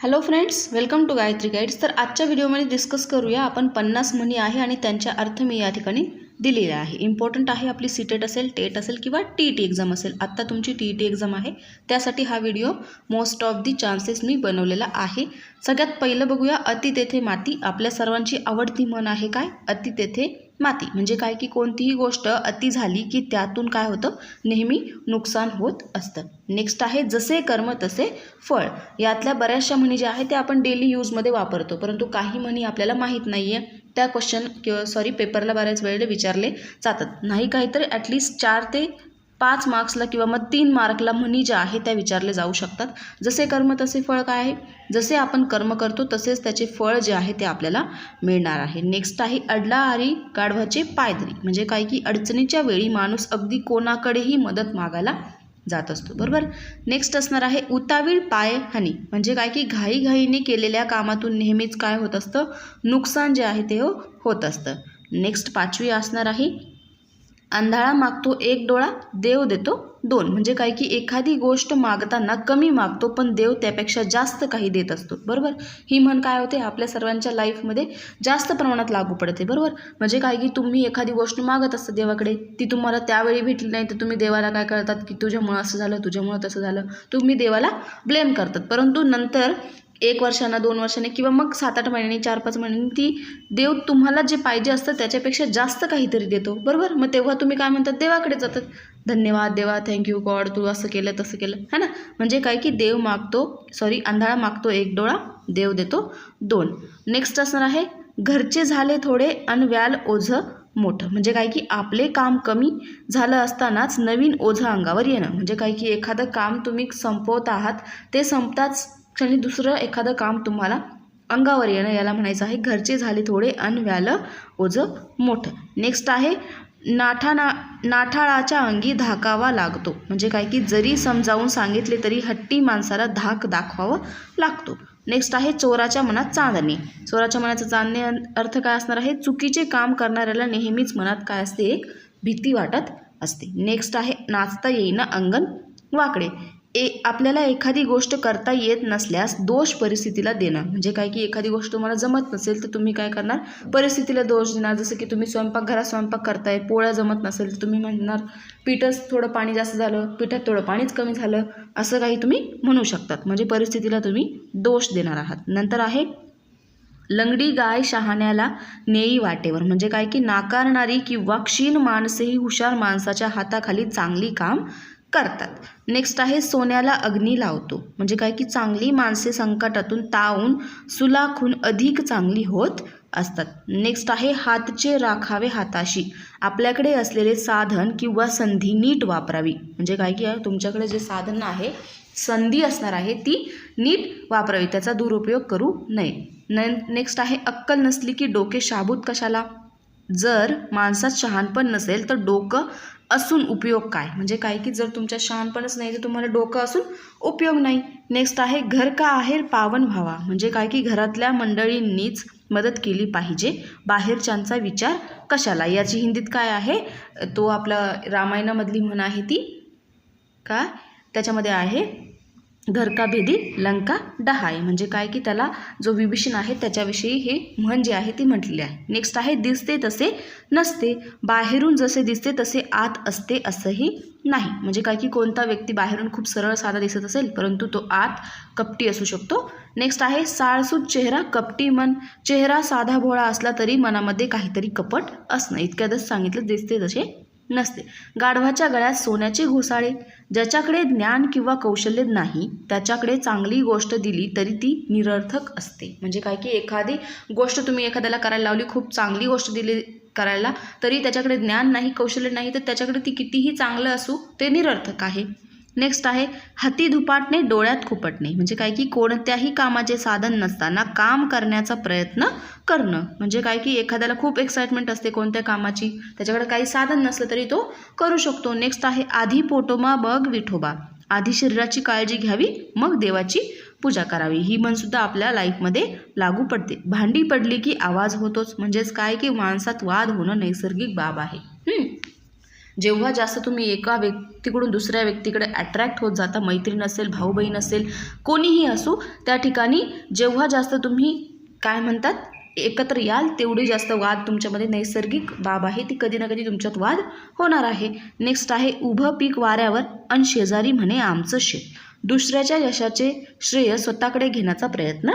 Hello friends welcome to Gayatri guides तर आजच्या व्हिडिओमध्ये डिस्कस करूया आपण पन्नास म्हणी आहे आणि त्यांच्या अर्थ मी या ठिकाणी दिलेला आहे. इम्पॉर्टंट आहे आपली सी टेट असेल टेट असेल किंवा टी ई टी एक्झाम असेल. आत्ता तुमची टी ई टी एक्झाम आहे. त्यासाठी हा video most of the chances मी बनवलेला आहे. सगळ्यात पहिलं बघूया अति तेथे माती. आपल्या सर्वांची आवडती म्हण आहे काय? अति तेथे माती. म्हणजे काय की कोणतीही गोष्ट अति झाली की त्यातून काय होतं? नेहमी नुकसान होत असतं. नेक्स्ट आहे जसे कर्म तसे फळ. यातल्या बऱ्याचशा म्हणी ज्या आहेत त्या आपण डेली यूजमध्ये वापरतो. परंतु काही म्हणी आपल्याला माहीत नाही आहे त्या क्वेश्चन किंवा सॉरी पेपरला बऱ्याच वेळेला विचारले जातात. नाही काहीतरी ॲटलिस्ट चार ते पाच मार्क्सला किंवा मग तीन मार्कला म्हणी ज्या आहे त्या विचारले जाऊ शकतात. जसे कर्म तसे फळ काय आहे? जसे आपण कर्म करतो तसेच त्याचे फळ जे आहे ते आपल्याला मिळणार आहे. नेक्स्ट आहे अडला आरी गाढवाचे पायदरी. म्हणजे काय की अडचणीच्या वेळी माणूस अगदी कोणाकडेही मदत मागायला जात असतो. बरोबर? नेक्स्ट असणार आहे उतावीळ पाय हानी. म्हणजे काय की घाईघाईने केलेल्या कामातून नेहमीच काय होत असतं? नुकसान जे आहे ते हो होत असतं. नेक्स्ट पाचवी असणार आहे आंधळा मागतो एक डोळा देव देतो दोन. म्हणजे काय की एखादी गोष्ट मागताना कमी मागतो पण देव त्यापेक्षा जास्त काही देत असतो. बरोबर? ही म्हण काय होते? आपल्या सर्वांच्या लाईफमध्ये जास्त प्रमाणात लागू पडते. बरोबर? म्हणजे काय की तुम्ही एखादी गोष्ट मागत असता देवाकडे ती तुम्हाला त्यावेळी भेटली नाही तर तुम्ही देवाला काय करतात की तुझ्यामुळं असं झालं तुझ्यामुळं तसं झालं. तुम्ही देवाला ब्लेम करतात. परंतु नंतर एक वर्षानं दोन वर्षाने किंवा मग सात आठ महिन्यांनी चार पाच महिन्यांनी ती देव तुम्हाला जे पाहिजे असतं त्याच्यापेक्षा जास्त काहीतरी देतो. बरोबर? मग तेव्हा तुम्ही काय म्हणतात? देवाकडे जातात. धन्यवाद देवा थँक्यू गॉड तू असं केलं तसं केलं. है ना? म्हणजे काय की देव मागतो सॉरी आंधळा मागतो एक डोळा देव देतो दोन. नेक्स्ट असणार आहे घरचे झाले थोडे अन व्याल ओझं मोठं. म्हणजे काय की आपले काम कमी झालं असतानाच नवीन ओझं अंगावर येणं. म्हणजे काय की एखादं काम तुम्ही संपवत आहात ते संपताच क्षणी दुसरं एखादं काम तुम्हाला अंगावर येणं याला म्हणायचं आहे. घरचे झाले थोडे अनव्यालं ओझं मोठं. नेक्स्ट आहे नाठा ना नाठाळाच्या अंगी धाकावा लागतो. म्हणजे काय की जरी समजावून सांगितले तरी हट्टी माणसाला धाक दाखवावं लागतो. नेक्स्ट आहे चोराच्या मनात चांदणे. चोराच्या मनाचं चांदणे अर्थ काय असणार आहे? चुकीचे काम करणाऱ्याला नेहमीच मनात काय असते? एक भीती वाटत असते. नेक्स्ट आहे नाचता येईना अंगण वाकडे. ए आपल्याला एखादी गोष्ट करता येत नसल्यास दोष परिस्थितीला देणं. म्हणजे काय की एखादी गोष्ट तुम्हाला जमत नसेल तर तुम्ही काय करणार? परिस्थितीला दोष देणार. जसं की तुम्ही स्वयंपाकघरात स्वयंपाक करताय पोळ्या जमत नसेल तर तुम्ही म्हणणार पिठच थोडं पाणी जास्त झालं पिठात थोडं पाणीच कमी झालं असं काही तुम्ही म्हणू शकतात. म्हणजे परिस्थितीला तुम्ही दोष देणार आहात. नंतर आहे लंगडी गाय शहाण्याला नेई वाटेवर. म्हणजे काय की नाकारणारी किंवा क्षीण माणसेही हुशार माणसाच्या हाताखाली चांगली काम करतात. नेक्स्ट आहे सोन्याला अग्नी लावतो. म्हणजे काय की चांगली माणसे संकटातून तावून सुलाखून अधिक चांगली होत असतात. नेक्स्ट आहे हातचे राखावे हाताशी. आपल्याकडे असलेले साधन किंवा संधी नीट वापरावी. म्हणजे काय की तुमच्याकडे जे साधन आहे संधी असणार आहे ती नीट वापरावी. त्याचा दुरुपयोग करू नये. न नेक्स्ट आहे अक्कल नसली की डोके शाबूत कशाला? जर माणसात शहाणपण नसेल तर डोकं असून उपयोग काय? म्हणजे काय की जर तुमच्या शहाणपणच नाही तर तुम्हाला डोकं असून उपयोग नाही. नेक्स्ट आहे घर का आहे पावन व्हावा? म्हणजे काय की घरातल्या मंडळींनीच मदत केली पाहिजे. बाहेरच्यांचा विचार कशाला? याची हिंदीत काय आहे? तो आपला रामायणामधली म्हण आहे ती. काय त्याच्यामध्ये आहे घर का भेदी लंका डहाय म्हणजे काय की त्याला जो विभीषण आहे त्याच्याविषयी हे म्हण जे आहे ती म्हटलेली आहे. नेक्स्ट आहे दिसते तसे नसते. बाहेरून जसे दिसते तसे आत असते असंही नाही. म्हणजे काय की कोणता व्यक्ती बाहेरून खूप सरळ साधा दिसत असेल परंतु तो आत कपटी असू शकतो. नेक्स्ट आहे साळसूट चेहरा कपटी मन. चेहरा साधा भोळा असला तरी मनामध्ये काहीतरी कपट असणं. इतक्यातच सांगितलं दिसते तसे नसते. गाढवाच्या गळ्यात सोन्याचे घोसाळे. ज्याच्याकडे ज्ञान किंवा कौशल्य नाही त्याच्याकडे चांगली गोष्ट दिली तरी ती निरर्थक असते. म्हणजे काय की एखादी गोष्ट तुम्ही एखाद्याला करायला लावली खूप चांगली गोष्ट दिली करायला तरी त्याच्याकडे ज्ञान नाही कौशल्य नाही तर त्याच्याकडे ती कितीही चांगलं असू ते निरर्थक आहे. नेक्स्ट आहे हाती धुपाटणे डोळ्यात खुपटणे. म्हणजे काय की कोणत्याही कामाचे साधन नसताना काम करण्याचा प्रयत्न करणं. म्हणजे काय की एखाद्याला खूप एक्साइटमेंट असते कोणत्या कामाची. त्याच्याकडे काही साधन नसलं तरी तो करू शकतो. नेक्स्ट आहे आधी पोटोमा बघ विठोबा. आधी शरीराची काळजी घ्यावी मग देवाची पूजा करावी. ही म्हणसुद्धा आपल्या लाईफमध्ये लागू पडते. भांडी पडली की आवाज होतोच. म्हणजेच काय की माणसात वाद होणं नैसर्गिक बाब आहे. जेव्हा जास्त तुम्ही एका व्यक्तीकडून दुसऱ्या व्यक्तीकडे अट्रॅक्ट होत जाता मैत्रीण असेल भाऊ बहीण असेल कोणीही असो त्या ठिकाणी जेव्हा जास्त तुम्ही काय म्हणतात एकत्र याल तेवढी जास्त वाद तुमच्यामध्ये नैसर्गिक बाब आहे. ती कधी ना कधी तुमच्यात वाद होणार आहे. नेक्स्ट आहे उभं पीक वाऱ्यावर अन शेजारी म्हणे आमचं शेत. दुसऱ्याच्या यशाचे श्रेय स्वतःकडे घेण्याचा प्रयत्न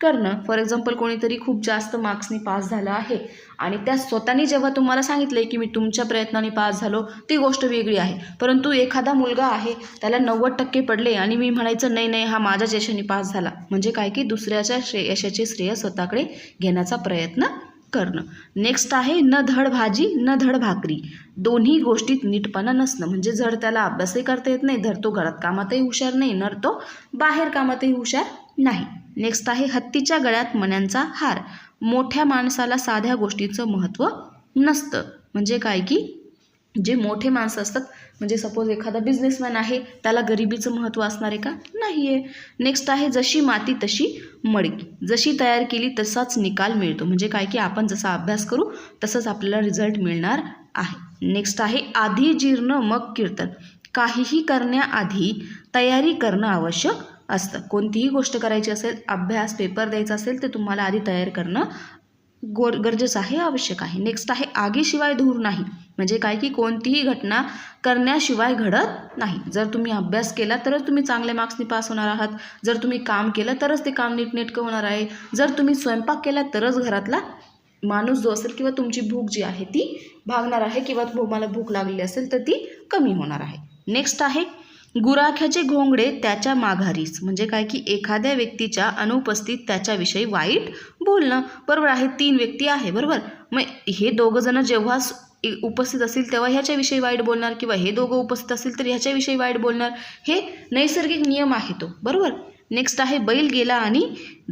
करणं. फॉर एक्झाम्पल कोणीतरी खूप जास्त मार्क्सनी पास झालं आहे. आणि त्या स्वतःनी जेव्हा तुम्हाला सांगितलं की मी तुमच्या प्रयत्नाने पास झालो ती गोष्ट वेगळी आहे. परंतु एखादा मुलगा आहे त्याला नव्वद टक्के पडले आणि मी म्हणायचं नाही नाही हा माझ्याच यशाने पास झाला. म्हणजे काय की दुसऱ्याच्या श्रे यशाचे श्रेय स्वतःकडे घेण्याचा प्रयत्न करणं. नेक्स्ट आहे न धड भाजी न धड भाकरी. दोन्ही गोष्टीत नीटपणा नसणं. म्हणजे जर त्याला अभ्यासही करता येत नाही धर तो घरात कामातही हुशार नाही नर तो बाहेर कामातही हुशार नाही. नेक्स्ट आहे हत्तीच्या गळ्यात मण्यांचा हार. मोठ्या माणसाला साध्या गोष्टीचं महत्त्व नसतं. म्हणजे काय की? जे मोठे माणसं असतात म्हणजे सपोज एखादा बिझनेसमॅन आहे त्याला गरिबीचं महत्त्व असणार आहे का? नाही आहे नेक्स्ट आहे जशी माती तशी मडकी. जशी तयार केली तसाच निकाल मिळतो. म्हणजे काय की आपण जसा अभ्यास करू तसंच आपल्याला रिझल्ट मिळणार आहे. नेक्स्ट आहे आधी जीर्ण मग कीर्तन. काहीही करण्याआधी तयारी करणं आवश्यक असतं. कोणतीही गोष्ट करायची असेल अभ्यास पेपर द्यायचा असेल तर तुम्हाला आधी तयार करणं गोर गरजेचं आहे आवश्यक आहे. नेक्स्ट आहे आगीशिवाय धूर नाही. म्हणजे काय की कोणतीही घटना करण्याशिवाय घडत नाही. जर तुम्ही अभ्यास केला तरच तुम्ही चांगले मार्क्सनी पास होणार आहात. जर तुम्ही काम केलं तरच ते काम नीटनेटकं होणार आहे. जर तुम्ही स्वयंपाक केला तरच घरातला माणूस जो असेल किंवा तुमची भूक जी आहे ती भागणार आहे किंवा तुम्हाला भूक लागली असेल तर ती कमी होणार आहे. नेक्स्ट आहे गुराख्याचे घोंगडे त्याच्या माघारीस म्हणजे काय की एखाद्या व्यक्तीच्या अनुपस्थित त्याच्याविषयी वाईट बोलणं. बरोबर आहे तीन व्यक्ती आहे बरोबर? मग हे दोघं जण जेव्हा उपस्थित असतील तेव्हा ह्याच्याविषयी वाईट बोलणार किंवा हे दोघं उपस्थित असतील तर ह्याच्याविषयी वाईट बोलणार? हे नैसर्गिक नियम आहे तो. बरोबर? नेक्स्ट आहे बैल गेला आणि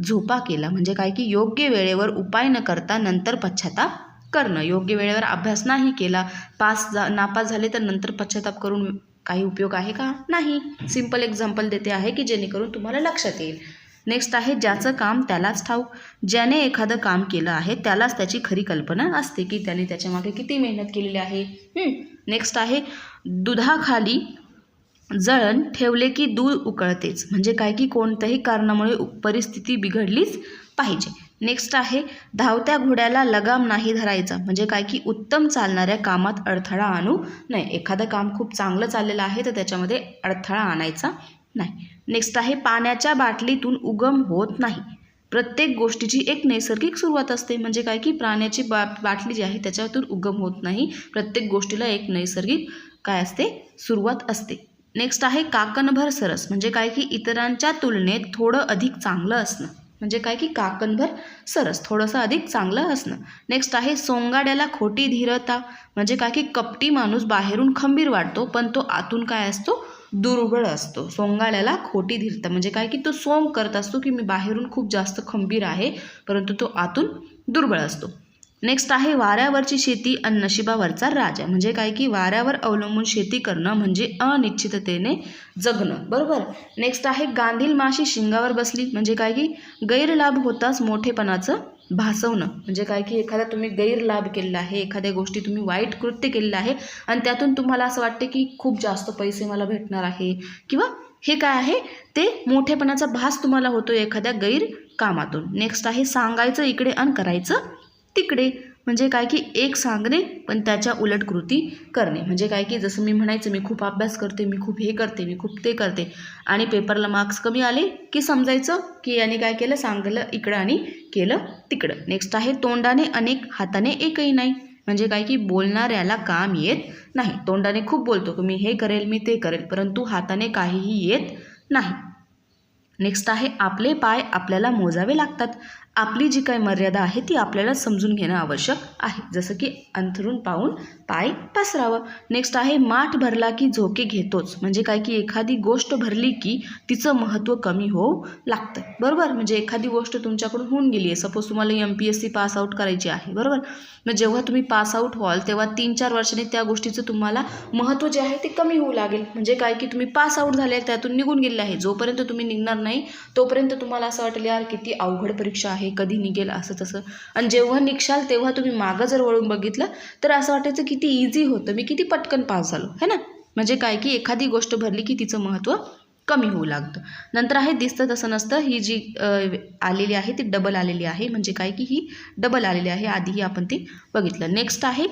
झोपा केला. म्हणजे काय की योग्य वेळेवर उपाय न करता नंतर पश्चाताप करणं. योग्य वेळेवर अभ्यास नाही केला. पास जा नापास झाले तर नंतर पश्चाताप करून काही उपयोग आहे का? नाही. सिंपल एक्झाम्पल देते आहे की जेणेकरून तुम्हाला लक्षात येईल. नेक्स्ट आहे ज्याचं काम त्यालाच ठाऊक. ज्याने एखादं काम केलं आहे त्यालाच त्याची खरी कल्पना असते की त्याने त्याच्यामागे किती मेहनत केलेली आहे. नेक्स्ट आहे दुधाखाली जळण ठेवले की दूध उकळतेच. म्हणजे काय की कोणत्याही कारणामुळे परिस्थिती बिघडलीच पाहिजे. नेक्स्ट आहे धावत्या घोड्याला लगाम नाही धरायचा. म्हणजे काय की उत्तम चालणाऱ्या कामात अडथळा आणू नये. एखादं काम खूप चांगलं चाललेलं आहे तर त्याच्यामध्ये अडथळा आणायचा नाही. नेक्स्ट आहे पाण्याच्या बाटलीतून उगम होत नाही. प्रत्येक गोष्टीची एक नैसर्गिक सुरुवात असते. म्हणजे काय की प्राण्याची बा बाटली जी आहे त्याच्यातून उगम होत नाही. प्रत्येक गोष्टीला एक नैसर्गिक काय असते? सुरुवात असते. नेक्स्ट आहे काकणभर सरस. म्हणजे काय की इतरांच्या तुलनेत थोडं अधिक चांगलं असणं. म्हणजे काय की काकणभर सरस थोडंसं अधिक चांगलं असणं. नेक्स्ट आहे सोंगाड्याला खोटी धीरता. म्हणजे काय की कपटी माणूस बाहेरून खंबीर वाटतो पण तो आतून काय असतो? दुर्बळ असतो. सोंगाड्याला खोटी धीरता. म्हणजे काय की तो सोंग करत असतो की मी बाहेरून खूप जास्त खंबीर आहे परंतु तो आतून दुर्बळ असतो. नेक्स्ट आहे वाऱ्यावरची शेती अन नशिबावरचा राजा. म्हणजे काय की वाऱ्यावर अवलंबून शेती करणं म्हणजे अनिश्चिततेने जगणं. बरोबर? नेक्स्ट आहे गांधील माशी शिंगावर बसली. म्हणजे काय की गैरलाभ होताच मोठेपणाचं भासवणं. म्हणजे काय की एखादा तुम्ही गैरलाभ केलेला आहे एखाद्या गोष्टी तुम्ही वाईट कृत्य केलेलं आहे आणि त्यातून तुम्हाला असं वाटते की खूप जास्त पैसे मला भेटणार आहे किंवा हे काय आहे? ते मोठेपणाचा भास तुम्हाला होतो एखाद्या गैरकामातून. नेक्स्ट आहे सांगायचं इकडे आणि करायचं तिकडे म्हणजे काय की एक सांगणे पण त्याच्या उलट कृती करणे. म्हणजे काय की जसं मी म्हणायचं मी खूप अभ्यास करते मी खूप हे करते मी खूप ते करते. आणि पेपरला मार्क्स कमी आले की समजायचं की याने काय केलं? सांगलं इकडं आणि केलं तिकडं. नेक्स्ट आहे तोंडाने अनेक हाताने एकही नाही. म्हणजे काय की बोलणाऱ्याला काम येत नाही. तोंडाने खूप बोलतो की मी हे करेल मी ते करेल. परंतु हाताने काहीही येत नाही. नेक्स्ट आहे आपले पाय आपल्याला मोजावे लागतात. आपली जी काही मर्यादा आहे ती आपल्याला समजून घेणं आवश्यक आहे. जसं की अंथरून पाहून पाय पसरावं. नेक्स्ट आहे माठ भरला की झोके घेतोच. म्हणजे काय की एखादी गोष्ट भरली की तिचं महत्त्व कमी होऊ लागतं. बरोबर? म्हणजे एखादी गोष्ट तुमच्याकडून होऊन गेली आहे. सपोज तुम्हाला M P S C pass out करायची आहे. बरोबर? मग जेव्हा तुम्ही पास आऊट व्हाल तेव्हा तीन चार वर्षांनी त्या गोष्टीचं तुम्हाला महत्त्व जे आहे ते कमी होऊ लागेल. म्हणजे काय की तुम्ही पास आऊट झाले त्यातून निघून गेले आहे. जोपर्यंत तुम्ही निघणार नाही नाही. तोपर्यंत तुम्हाला असं वाटेल यार किती अवघड परीक्षा आहे कधी निघेल? असं तसं. आणि जेव्हा निघशाल तेव्हा तुम्ही मागं जर वळून बघितलं तर असं वाटायचं किती इझी होतं मी किती पटकन पास झालो. है ना? म्हणजे काय की एखादी गोष्ट भरली की तिचं महत्त्व कमी होऊ लागतं. नंतर आहे दिसतं तसं नसतं. ही जी आलेली आहे ती डबल आलेली आहे. म्हणजे काय की ही डबल आलेली आहे. आधीही आपण ती बघितलं. नेक्स्ट आहे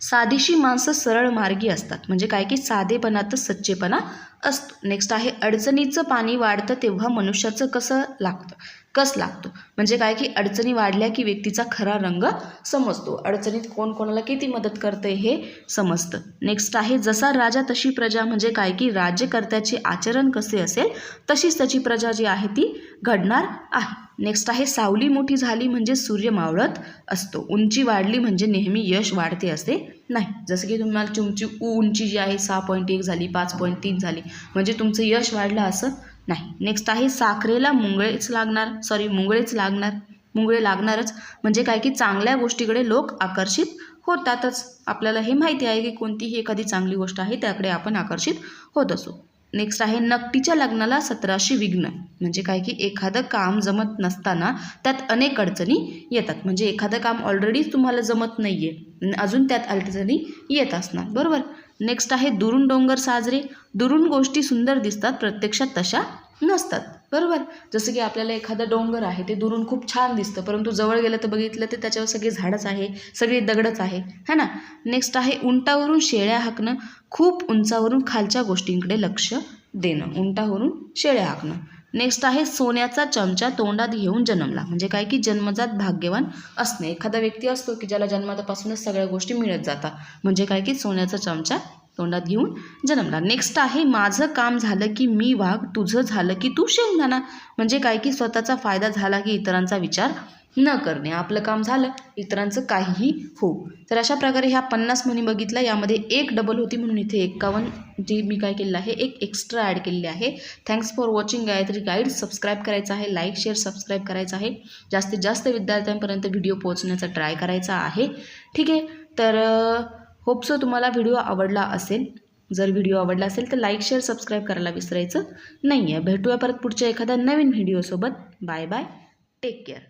साधीशी माणसं सरळ मार्गी असतात. म्हणजे काय की साधेपणातच सच्चेपणा असतो. नेक्स्ट आहे अडचणीचं पाणी वाढतं तेव्हा मनुष्याचं कसं लागतं? कस लागतो? म्हणजे काय की अडचणी वाढल्या की व्यक्तीचा खरा रंग समजतो. अडचणीत कोण कोणाला किती मदत करते हे समजतं. नेक्स्ट आहे जसा राजा तशी प्रजा. म्हणजे काय की राज्यकर्त्याचे आचरण कसे असेल तशीच त्याची प्रजा जी आहे ती घडणार आहे. नेक्स्ट आहे सावली मोठी झाली म्हणजे सूर्य मावळत असतो. उंची वाढली म्हणजे नेहमी यश वाढते असते. नाही जसं की तुम्हाला तुमची उंची जी आहे सहा पॉईंट एक झाली पाच पॉईंट तीन झाली म्हणजे तुमचं यश वाढलं असं नाही. नेक्स्ट आहे साखरेला मुंगळेच लागणार सॉरी मुंगळेच लागणार मुंगळे लागणारच. म्हणजे काय की चांगल्या गोष्टीकडे लोक आकर्षित होतातच. आपल्याला हे माहिती आहे की कोणतीही एखादी चांगली गोष्ट आहे त्याकडे आपण आकर्षित होत असू. नेक्स्ट आहे नकटीच्या लग्नाला सतराशे विघ्न. म्हणजे काय की एखादं काम जमत नसताना त्यात अनेक अडचणी येतात. म्हणजे एखादं काम ऑलरेडी तुम्हाला जमत नाही आहे अजून त्यात अडचणी येत असणार. बरोबर? नेक्स्ट आहे दुरून डोंगर साजरे. दुरून गोष्टी सुंदर दिसतात प्रत्यक्षात तशा नसतात. बरोबर? जसं की आपल्याला एखादं डोंगर आहे ते दुरून खूप छान दिसतं. परंतु जवळ गेलं तर बघितलं तर त्याच्यावर सगळे झाडच आहे सगळी दगडच आहे. है ना? नेक्स्ट आहे उंटावरून शेळ्या हाकणं. खूप उंचावरून खालच्या गोष्टींकडे लक्ष देणं. उंटावरून शेळ्या हाकणं. नेक्स्ट आहे सोन्याचा चमचा तोंडात घेऊन जन्मला. म्हणजे काय? की जन्मजात भाग्यवान असणे. एखादा व्यक्ती असतो की ज्याला जन्मापासूनच सगळ्या गोष्टी मिळत जातात. म्हणजे काय? की सोन्याचा चमचा तोंडात घेऊन जन्मला. नेक्स्ट आहे माझं काम झालं की मी वाघ तुझं झालं की तू शेंगदाणा. म्हणजे काय की स्वतःचा फायदा झाला की इतरांचा विचार न करणे. आपलं काम झालं इतरांचं काहीही हो. तर अशा प्रकारे ह्या पन्नास म्हणी बघितल्या. यामध्ये एक डबल होती म्हणून इथे एक्कावन्न जी मी काय केलेलं आहे एक एक्स्ट्रा ॲड केलेली आहे. Thanks for watching Gayatri guide subscribe करायचं आहे लाईक शेअर सबस्क्राईब करायचं आहे. जास्तीत जास्त विद्यार्थ्यांपर्यंत व्हिडिओ पोहोचण्याचा ट्राय करायचा आहे. ठीक आहे? तर होप सो तुम्हाला व्हिडिओ आवडला असेल. जर व्हिडिओ आवडला असेल तर लाईक शेअर सबस्क्राईब करायला विसरायचं नाही आहे भेटूया परत पुढच्या एखाद्या नवीन व्हिडिओसोबत बाय बाय टेक केअर